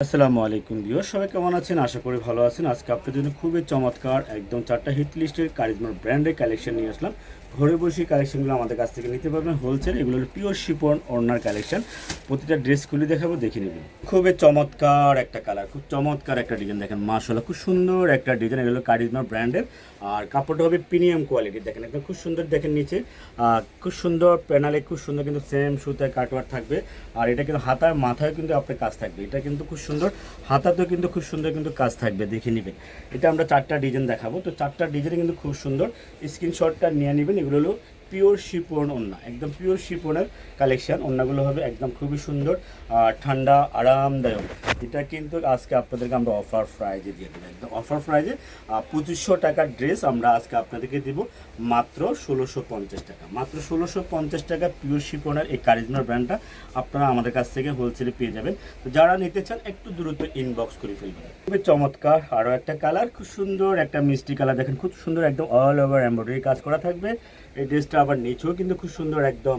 আসসালামু আলাইকুম বিও সবাই কেমন আছেন? আশা করি ভালো আছেন। আজকে আপনাদের জন্য খুবই চমৎকার একদম চারটা হিট লিস্টের কারিজমার ব্র্যান্ডের কালেকশন নিয়ে আসলাম। ঘরে বসে কালেকশনগুলো আমাদের কাছ থেকে নিতে পারবেন। হোলসেল এগুলো হলো পিওর শিপন ওড়নার কালেকশন প্রতিটা ড্রেসগুলি দেখাবো, দেখে নেবেন। খুবই চমৎকার একটা কালার খুব চমৎকার একটা ডিজাইন দেখেন মাশাল্লাহ খুব সুন্দর একটা ডিজাইন এগুলো কারিজমার ব্র্যান্ডের আর কাপড়টা হবে প্রিমিয়াম কোয়ালিটি দেখেন একদম খুব সুন্দর দেখেন নিচে খুব সুন্দর প্যানালে খুব সুন্দর কিন্তু সেম সুতায় কাটওয়ার থাকবে, আর এটা কিন্তু হাতার মাথায় কিন্তু আপনার কাজ থাকবে, এটা কিন্তু খুব সুন্দর, হাতাতেও কিন্তু খুব সুন্দর কিন্তু কাজ থাকবে, দেখে নেবেন। এটা আমরা চারটা ডিজাইন দেখাবো, তো চারটা ডিজাইন কিন্তু খুব সুন্দর স্ক্রিনশটটা নিয়ে নেবেন, এগুলো পিওর শিপন ওন্না একদম পিওর শিপনের কালেকশান ওন্নাগুলো হবে একদম খুবই সুন্দর ঠান্ডা, আরামদায়ক। এটা কিন্তু আজকে আপনাদেরকে আমরা অফার প্রাইজে দিয়ে দেবো। একদম অফার প্রাইজে পঁচিশশো টাকার ড্রেস আমরা আজকে আপনাদেরকে দিব মাত্র ষোলোশো পঞ্চাশ টাকা। মাত্র ষোলোশো পঞ্চাশ টাকা পিওর শিপনের এই কারিজমার ব্র্যান্ডটা আপনারা আমাদের কাছ থেকে হোলসেলে পেয়ে যাবেন। তো যারা নিতে চান, একটু দ্রুত ইনবক্স করে ফেলবেন। খুবই চমৎকার, আরও একটা কালার খুব সুন্দর একটা মিষ্টি কালার দেখেন খুব সুন্দর একদম অল ওভার এমব্রয়ডারি কাজ করা থাকবে। এই ড্রেসটা আবার নিচেও কিন্তু খুব সুন্দর, একদম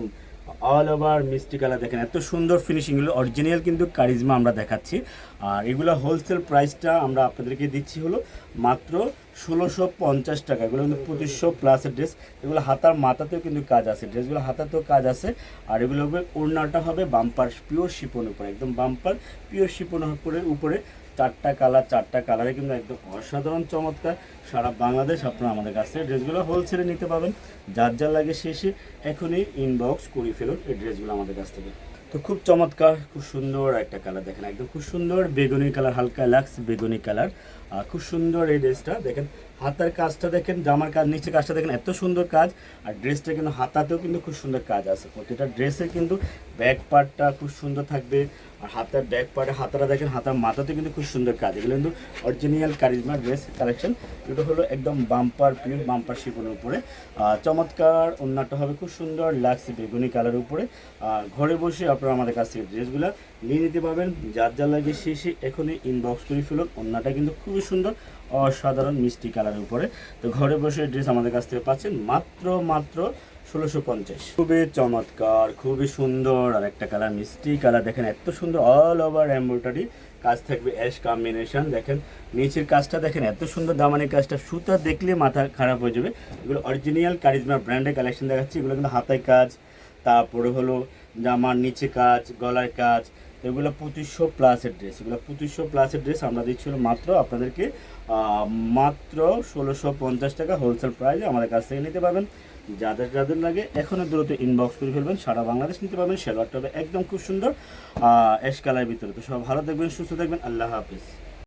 অল ওভার মিষ্টি কালার দেখেন। এত সুন্দর ফিনিশিংগুলো অরিজিনাল কিন্তু কারিজমা আমরা দেখাচ্ছি। আর এগুলো হোলসেল প্রাইসটা আমরা আপনাদেরকে দিচ্ছি হলো মাত্র ষোলোশো পঞ্চাশ টাকা। এগুলো কিন্তু পঁচিশশো প্লাসের ড্রেস এগুলো হাতার মাথাতেও কিন্তু কাজ আছে। ড্রেসগুলো হাতাতেও কাজ আছে। আর এগুলো ওড়নাটা হবে বাম্পার পিওর শিপন উপরে। একদম বাম্পার পিওর শিপন উপরে উপরে। চারটা কালার চারটা কালারে কিন্তু একদম অসাধারণ চমৎকার। সারা বাংলাদেশ আপনারা আমাদের কাছ ড্রেসগুলো হোলসেলে নিতে পাবেন। যার যার লাগে শেষে এখনই ইনবক্স করে ফেলুন এই ড্রেসগুলো আমাদের কাছ থেকে। তো খুব চমৎকার, খুব সুন্দর একটা কালার দেখেন, একদম খুব সুন্দর বেগুনি কালার হালকা লাক্স বেগুনি কালার আর খুব সুন্দর এই ড্রেসটা দেখেন, হাতার কাজটা দেখেন, জামার কাজ নিচে কাজটা দেখেন, এত সুন্দর কাজ। আর ড্রেসটা কিন্তু হাতাতেও কিন্তু খুব সুন্দর কাজ আছে। প্রতিটা ড্রেসের কিন্তু ব্যাক পার্টটা খুব সুন্দর থাকবে। আর হাতার ব্যাক পার্টে হাতাটা দেখেন, হাতার মাথাতে কিন্তু খুব সুন্দর কাজ। এগুলো কিন্তু অরিজিনাল কারিজমা ড্রেস কালেকশন এটা হলো একদম বাম্পার পিওর বাম্পার শিপনের উপরে। চমৎকার অন্যটা হবে খুব সুন্দর লাগছে বেগুনি কালার উপরে। ঘরে বসে আপনারা আমাদের কাছ থেকে ড্রেসগুলো নিয়ে নিতে পারবেন। যার যা লাগে শেষে এখনই ইনবক্স করে ফেলুন। অন্যটা কিন্তু খুবই সুন্দর, অসাধারণ মিষ্টি কালারের উপরে। তো ঘরে বসে ড্রেস আমাদের কাছ থেকে পাচ্ছেন মাত্র মাত্র ষোলোশো পঞ্চাশ। খুবই চমৎকার, খুবই সুন্দর আর একটা কালার, মিষ্টি কালার। দেখেন এত সুন্দর অল ওভার এমব্রয়ডারি কাজ থাকবে অ্যাশ কম্বিনেশন দেখেন নিচের কাজটা দেখেন এত সুন্দর দামানের কাজটা। সুতা দেখলে মাথা খারাপ হয়ে যাবে। এগুলো অরিজিনাল কারিজমা ব্র্যান্ডের কালেকশন দেখাচ্ছি। এগুলো কিন্তু হাতায় কাজ তারপরে হলো জামার নিচে কাজ গলার কাজ, এগুলো পঁচিশশো প্লাসের ড্রেস এগুলো পঁচিশশো প্লাসের ড্রেস আমরা দিচ্ছিল মাত্র আপনাদেরকে মাত্র ষোলোশো পঞ্চাশ টাকা হোলসেল প্রাইসে আমাদের কাছ থেকে নিতে পারবেন। যাদের যাদের লাগে এখনও দ্রুত ইনবক্স করে ফেলবেন, সারা বাংলাদেশ নিতে পারবেন। শেলওয়ারটা হবে একদম খুব সুন্দর কালারের ভিতরে। তো সব ভালো দেখবেন সুস্থ থাকবেন, আল্লাহ হাফিজ।